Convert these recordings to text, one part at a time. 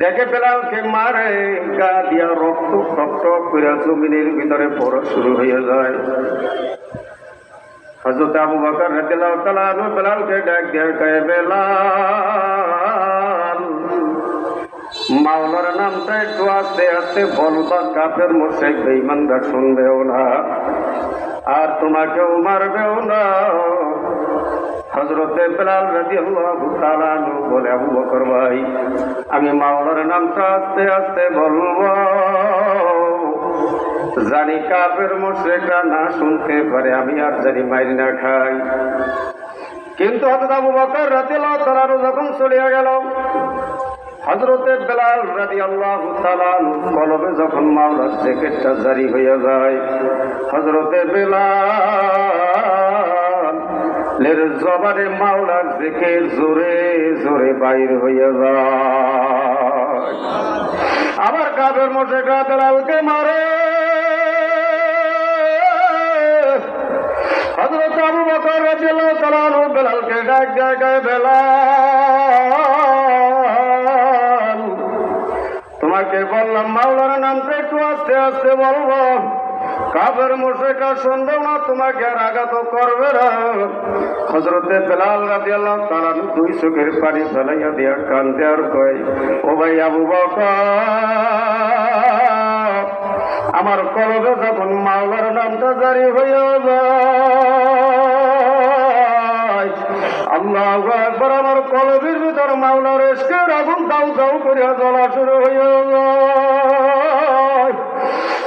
দেখে বেলালকে মারে, গা দিয়া রক্ত রক্ত করে জমিনের ভিতরে পড়া শুরু হয়ে যায়। হজরত আবু বকর রাদিয়াল্লাহু তাআলা আনহু বেলালকে ডাক দিয়ে কয়ে, বেলাল, মাওলার নামটা একটু আস্তে আস্তে বলবা কাফের বেঈমানরা শুনবেও না, আর তোমাকেও মারবেও না। বেলাল আনহু বলে আমি মাওলার নামটা আস্তে আস্তে বলব। জানি কাফের মোশরেকরা না শুনতে পারে, আমি আর জানি মাইরি না খাই। কিন্তু হজরত আবু বকর তাআলা আনহু যখন চলিয়া গেল হজরতে বেলাল রাজি আল্লাহ কলবে যখন মাওলার জ্যাকেটটা জারি হয়ে যায় হজরতে বেলাল লের জবারে মাওলার জেকে জোরে জোরে বাইর হয়ে যায়। আবার কাবের মধ্যে মারে। ডাক জায়গায় বেলাল, তোমাকে বললাম মাওলার নামটা একটু আস্তে আস্তে বলব। কাবের মোশেকা শুনবেও না, তোমাকে আর আঘাত করবে না। হজরতে বেলাল রাজি আল্লাহ দুই চোখের পানি ফেলাইয়া দিয়া কান্দে আর কয়, ও ভাই আবু বকর, আমার কলবে যখন মাওলার নামটা জারি হইয়া যায়, আল্লাহ একবার আমার কলবের ভিতর মাওলার এসকের আগুন দাউ দাউ করিয়া জ্বলা শুরু হইয়া যায়।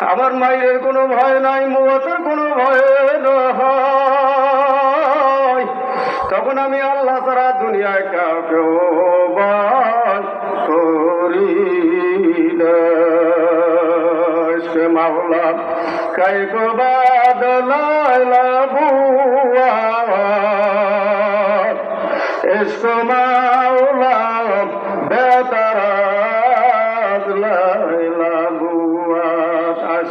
আমার মায়ের কোনো ভয় নাই মুহতের কোনো ভয় নাই। তখন আমি আল্লাহ তারা দুনিয়ায় কাউকে করি মাওলা কাই গো বাদলাইলা বুয়া ইশকে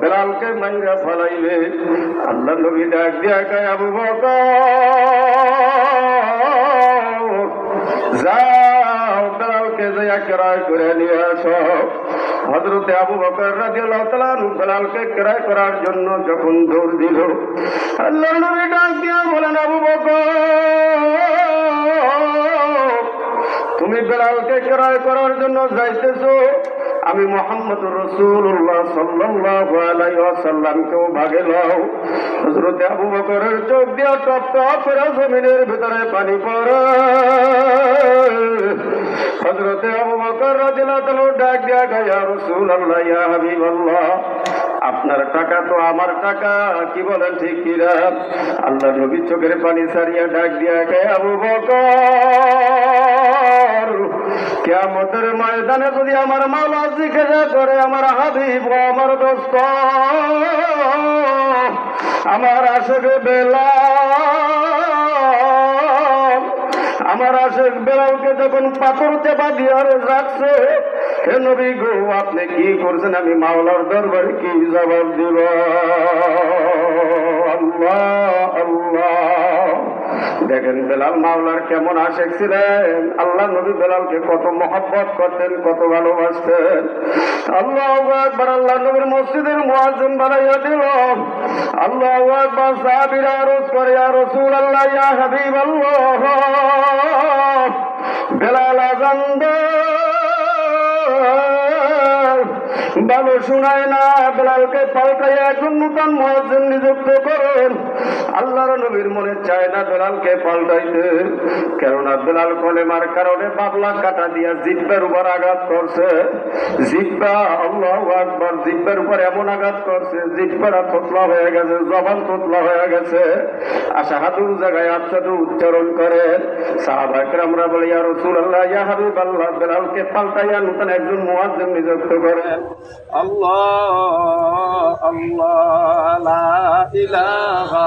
বেলালকে মাইরা ফলাইলে, আল্লাহ নবী ডাক দিয়া কয়, আবু যাও বেলালকে যাইয়া ক্রয় করে নিয়ে আসো। হজরতে আবু বকর রাদিয়াল্লাহু তাআলা বেলালকে ক্রয় করার জন্য যখন দৌড় দিল, আল্লাহ নবী ডাক দিয়া বলেন, আবু বকর, তুমি বেলালকে ক্রয় করার জন্য যাইতেছো? আমি মোহাম্মদ রসুল্লাহ ওয়াসাল্লামকেও ভাগে লও। হজরত আবু বকরের চোখ দিয়া টপ টপ করে জমিনের ভিতরে পানি পড়ে। হজরতে আবু বকর রাজিলা ডাক দিয়া গায়া রাসূলুল্লাহ, ইয়া হাবিবাল্লাহ আপনার টাকা তো আমার টাকা, কি বলেন ঠিক কিরা আল্লাহ নবী চোখের পানি সারিয়া ডাক দিয়া গায়া আবু বকর? কেমতের ময়দানে যদি আমার মাওলা জিজ্ঞাসা করে, আমার হাবিব আমার দোস্ত, আমার আসবে বেলা আমার আশেখ বেলালকে যখন পাথর চেপা দিয়ে রাখছে হে নবী গো, আপনি কি করছেন? আমি মাওলার দরবারে কি জবাব দিব? আল্লাহ আল্লাহ। দেখেন বেলাল মাওলার কেমন আশেক ছিলেন। আল্লাহ নবী বেলালকে কত মহব্বত করতেন, কত ভালোবাসতেন। আল্লাহ একবার আল্লাহ নবীর মসজিদের মুয়াজ্জিন বানাইয়া দিল। আল্লাহ একবার সাহাবীরা আরজ করে, ইয়া রাসূলুল্লাহ, ইয়া হাবিবাল্লাহ। বেলাল আজান দে ভালো শোনায় না বেলালকে পাল্টাইয়া একজন নূতন মহাজন নিযুক্ত করুন। আল্লাহর নবীর মনে চায় না বেলালকে পাল্টাইতে। কেননা বেলাল কলেমার কারণে বাবলা কাটা দিয়া জিব্বের উপর আঘাত করছে। জিব্বা, আল্লাহ আকবর, জিব্বের উপর এমন আঘাত করছে জিব্বারা তোতলা হয়ে গেছে, জবান তোতলা হয়ে গেছে। আশা হাতুর জায়গায় আত্মাটু উচ্চারণ করে। সাহাবাকরামরা বলি আর রসুল আল্লাহ ইয়া হাবিব আল্লাহ বেলালকে পাল্টাইয়া নতুন একজন মুয়াজ্জিন নিযুক্ত করে। আল্লাহ আল্লাহ ইলাহা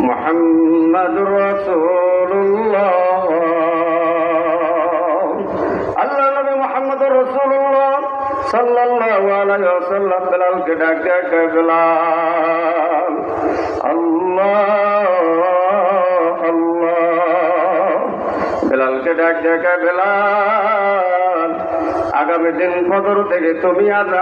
মোহাম্মদ রসুল্লাহ আল্লাহ নবী মোহাম্মদ রসুল্লাহ সাল্লাল্লাহু আলাইহি ওয়াসাল্লাম বেলালকে ডাকে বেলাল? আল্লাহ আল্লাহ। বেলালকে ডাকে বেলাল? আগামী দিন ফজর থেকে তুমি আজ